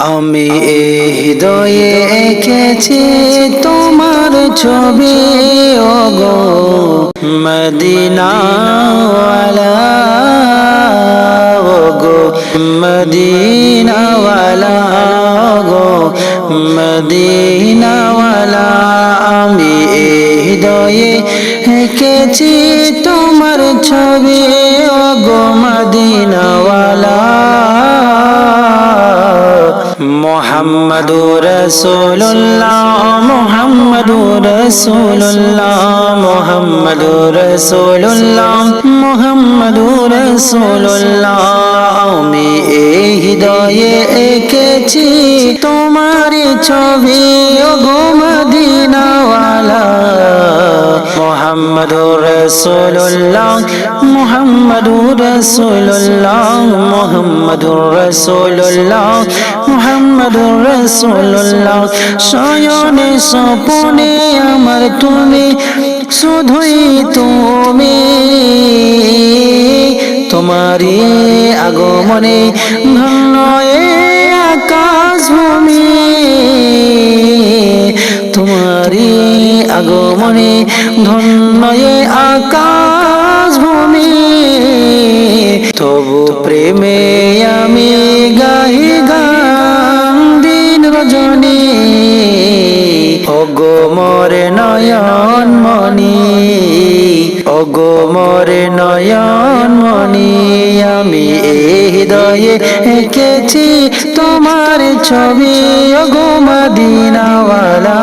আমি হৃদয়ে এঁকেছি তোমার ছবি, ওগো মদিনাওয়ালা ওগো মদিনাওয়ালা গো মদিনাওয়ালা। আমি হৃদয়ে এঁকেছি তোমার ছবি মোহাম্মদুর রসুল্লাহ মোহাম্মদ রসুল্লাহ মোহাম্মদ রসুল্লাহ মোহাম্মদ রসুল্লাহ আমি এই হৃদয়ে এঁকেছি তোমার ছবি গো মোহাম্মদুর রসুল্লাহ মোহাম্মদুর মোহাম্মদুর মোহাম্মদুর সপনে আমার তুমি শুধুই তুমি। তোমারই আগমনে ধন্য আকাশ ভূমি তবু প্রেমে আমি গাহি গান দিন রজনী। ওগো মরে নয়ন ওগো মরে নয়ন মনি আমি এই হৃদয়ে এঁকেছি তোমার ছবি। ওগো মদিনাওয়ালা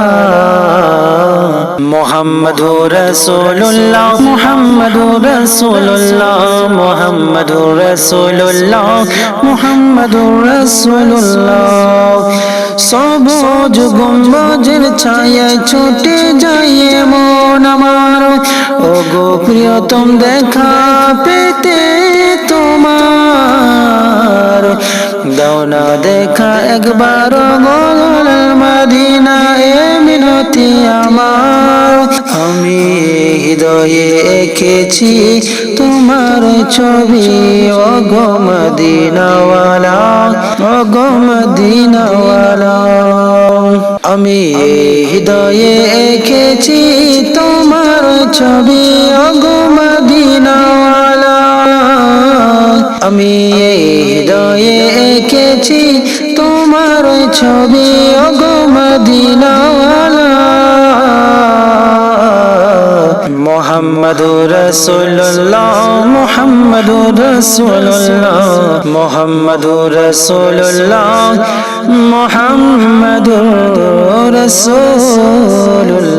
মোহাম্মদুর রসুল্লাহ মোহাম্মদুর রসুল্লাহ মোহাম্মদুর রসুল্লাহ মোহাম্মদুর রসুল্লাহ সবুজ গম্বজের ছায়ায় ছুটে যাই মন আমার। ও গো প্রিয়তম দেখা পেতে তোমার। দাও না দেখা একবার গোল মদিনা, এ মিনতি আমার। আমি হৃদয়ে এঁকেছি তোমার ছবি ও গো মদিনাওয়ালা ও গো আমি হৃদয়ে এঁকেছি তোমার ছবি ও গো মদিনাওয়ালা। আমি হৃদয়ে এঁকেছি তোমার ছবি ও গো মদিনাওয়ালা। মোহাম্মদুর রসুল্লাহ মোহাম্মদুর রসুল্লাহ মোহাম্মদুর রসুল্লাহ মোহাম্মদুর রসুল্লাহ